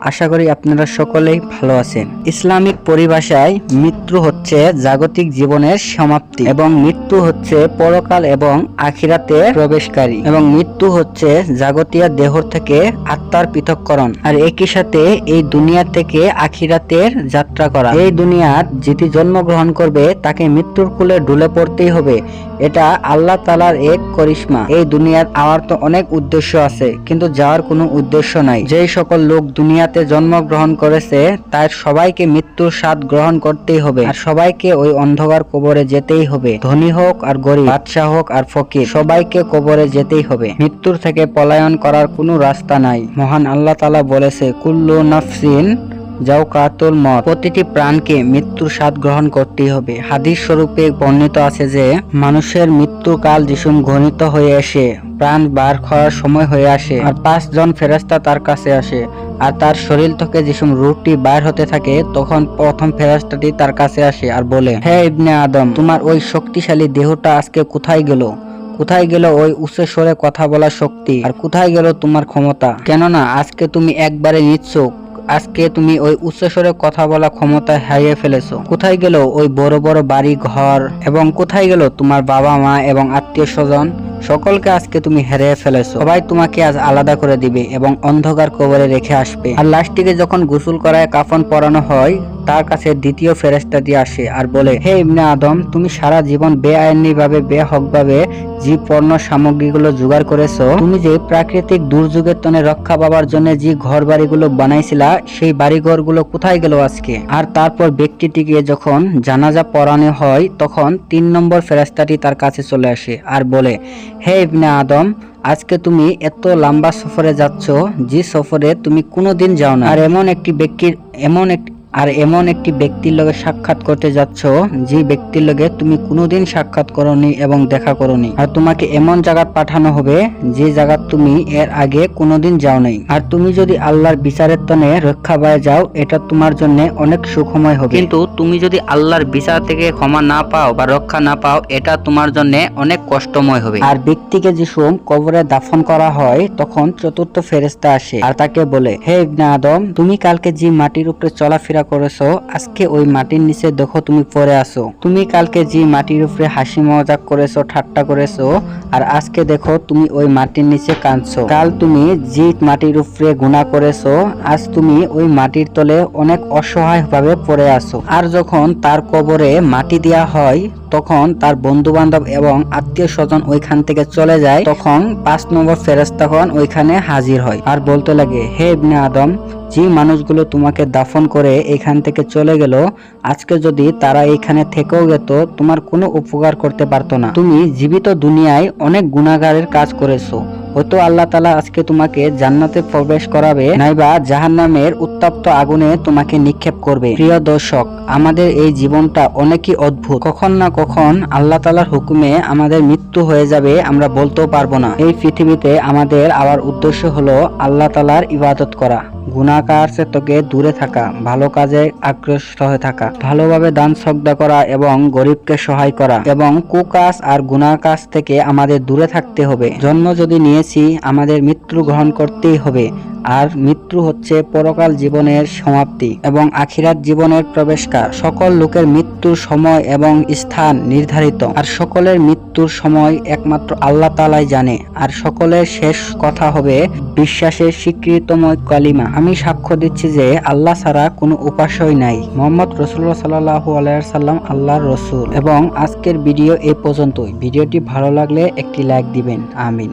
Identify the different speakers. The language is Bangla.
Speaker 1: আশা করি আপনারা সকলেই ভালো আছেন। ইসলামিক পরিভাষায় মৃত্যু হচ্ছে জাগতিক জীবনের সমাপ্তি এবং মৃত্যু হচ্ছে পরকাল এবং আখিরাতে প্রবেশকারী এবং মৃত্যু হচ্ছে জাগতীয় দেহ থেকে আত্মার পৃথককরণ। আর একই সাথে এই দুনিয়া থেকে আখিরাতের যাত্রা করা। এই দুনিয়ার যেটি জন্মগ্রহণ করবে, তাকে মৃত্যুর কুলে ঢুলে পড়তেই হবে। এটা আল্লাহ তালার এক করিশ্মা। এই দুনিয়ার আমার তো অনেক উদ্দেশ্য আছে, কিন্তু যাওয়ার কোনো উদ্দেশ্য নাই। যেই সকল লোক দুনিয়াতে জন্মগ্রহণ করেছে, তার সবাইকে মৃত্যুর স্বাদ গ্রহণ করতেই হবে। আর সবাইকে ওই অন্ধকার কবরে যেতেই হবে। ধনী হোক আর গরিব, বাদশাহ হোক আর ফকির, সবাইকে কবরে যেতেই হবে। মৃত্যুর থেকে পলায়ন করার কোনো রাস্তা নাই। মহান আল্লাহ তালা বলেছে, কুল্লু নাফসিন যাও কাতুল মত। প্রতিটি প্রাণকে মৃত্যুর স্বাদ গ্রহণ করতেই হবে। হাদিস স্বরূপে বর্ণিত আছে যে, মানুষের মৃত্যুকাল যিসুম ঘনিত হয়ে আসে প্রাণ বার করার সময় হয়ে আসে, আর পাঁচজন ফেরাস্তা তার কাছে আসে, আর তার শরীর থেকে যিসুম রুটি বাইর হতে থাকে, তখন প্রথম ফেরেস্তাটি তার কাছে আসে আর বলে, হে ইবনে আদম, তোমার ওই শক্তিশালী দেহটা আজকে কোথায় গেল? কোথায় গেল ওই উচ্চ স্বরে কথা বলার শক্তি? আর কোথায় গেল তোমার ক্ষমতা? কেননা আজকে তুমি একবারে নিচ্ছুক আজকে তুমি ওই উচ্চস্বরে কথা বলা ক্ষমতা হারিয়ে ফেলেছো। কোথায় গেল ওই বড় বড় বাড়ি ঘর এবং কোথায় গেল তোমার বাবা মা এবং আত্মীয় স্বজন সকলকে আজকে তুমি হারিয়ে ফেলেছো। সবাই তোমাকে আজ আলাদা করে দিবে এবং অন্ধকার কবরে রেখে আসবে। আর লাস্টিকে যখন গোসল করায় কাফন পরানো হয়, তার কাছে দ্বিতীয় ফেরেস্তাটি আসে আর বলে, হে ইবনে আদম, তুমি সারা জীবন বেআইনি ভাবে বেহক ভাবে যে পণ্য সামগ্রীগুলো জোগাড় করেছ, তুমি যে প্রাকৃতিক দুর্যোগের তনে রক্ষা পাবার জন্য যে ঘর বাড়িগুলো বানাইছিলা, সেই বাড়িঘরগুলো কোথায় গেল আজকে? আর তারপর ব্যক্তিটিকে যখন জানাজা পড়ানো হয়, তখন তিন নম্বর ফেরেস্তাটি তার কাছে চলে আসে আর বলে হে ইবনে আদম, আজকে তুমি এত লম্বা সফরে যাচ্ছ যে সফরে তুমি কোনোদিন যাও না। আর এমন একটি ব্যক্তির এমন একটি আর এমন একটি ব্যক্তির লগে সাক্ষাৎ করতে যাচ্ছ যে ব্যক্তির লগে তুমি কোনোদিন সাক্ষাৎ করনি এবং দেখা করনি। আর তোমাকে এমন জায়গাত পাঠানো হবে যে জায়গা তুমি এর আগে কোনোদিন যাও নাই আর তুমি যদি আল্লাহর বিচারের তনে রক্ষা পায় যাও এটা তোমার জন্য অনেক সুখময় হবে। কিন্তু তুমি যদি আল্লাহর বিচার থেকে ক্ষমা না পাও বা রক্ষা না পাও এটা তোমার জন্য অনেক কষ্টময় হবে। আর ব্যক্তিকে যে যিসুম কবরে দাফন করা হয় তখন চতুর্থ ফেরেস্তা আসে। আর তাকে বলে হে ইবনে আদম তুমি কালকে যে মাটির উপরে চলাফেরা করেছ, আজকে ওই মাটির নিচে দেখো তুমি পড়ে আসো তুমি কালকে যে মাটির উপরে হাসি মজাক করেছ, ঠাট্টা করেছ, আর আজকে দেখো তুমি ওই মাটির নিচে কাঁদছো। কাল তুমি যে মাটির উপরে গুণা করেছ, আজ তুমি ওই মাটির তলে অনেক অসহায় ভাবে পড়ে আসো আর যখন তার কবরে মাটি দেওয়া হয়, তখন তার বন্ধু বান্ধব এবং আত্মীয় স্বজন ওইখান থেকে চলে যায়, তখন পাঁচ নম্বর ফেরেস্তাখন ওইখানে হাজির হয়। আর বলতে লাগে, হে ইবনে আদম যে মানুষগুলো তোমাকে দাফন করে এখান থেকে চলে গেল, আজকে যদি তারা এখানে থেকেও গেত, তোমার কোনো উপকার করতে পারতো না। তুমি জীবিত দুনিয়ায় অনেক গুণাগারের কাজ করেছ। হয়তো আল্লাহ তালা আজকে তোমাকে জান্নাতে প্রবেশ করাবে, নাইবা জাহান্নামের উত্তপ্ত আগুনে তোমাকে নিক্ষেপ করবে। প্রিয় দর্শক, আমাদের এই জীবনটা অনেকই অদ্ভুত। কখন না কখন আল্লাহ তালার হুকুমে আমাদের মৃত্যু হয়ে যাবে আমরা বলতেও পারব না। এই পৃথিবীতে আমাদের আবার উদ্দেশ্য হলো আল্লাহ তালার ইবাদত করা। গুণাকার তোকে দূরে থাকা, ভালো কাজে আগ্রস্ত হয়ে থাকা, ভালোভাবে দান শ্রদ্ধা করা এবং গরিবকে সহায় করা এবং কুকাজ আর গুনার কাজ থেকে আমাদের দূরে থাকতে হবে। জন্ম যদি নিয়েছি আমাদের মৃত্যু গ্রহণ করতেই হবে। আর মৃত্যু হচ্ছে পরকাল জীবনের সমাপ্তি এবং আখিরাত জীবনের প্রবেশকার। সকল লোকের মৃত্যুর সময় এবং স্থান নির্ধারিত। আর সকলের মৃত্যুর সময় একমাত্র আল্লাহ তালাই জানে। আর সকলের শেষ কথা হবে বিশ্বাসের স্বীকৃতময় কালিমা। আমি সাক্ষ্য দিচ্ছি যে আল্লাহ ছাড়া কোনো উপাসই নাই। মোহাম্মদ রসুল্লাহ সাল্লাহু আলাইসাল্লাম আল্লাহর রসুল। এবং আজকের ভিডিও এ পর্যন্তই। ভিডিওটি ভালো লাগলে একটি লাইক দিবেন। আমিন।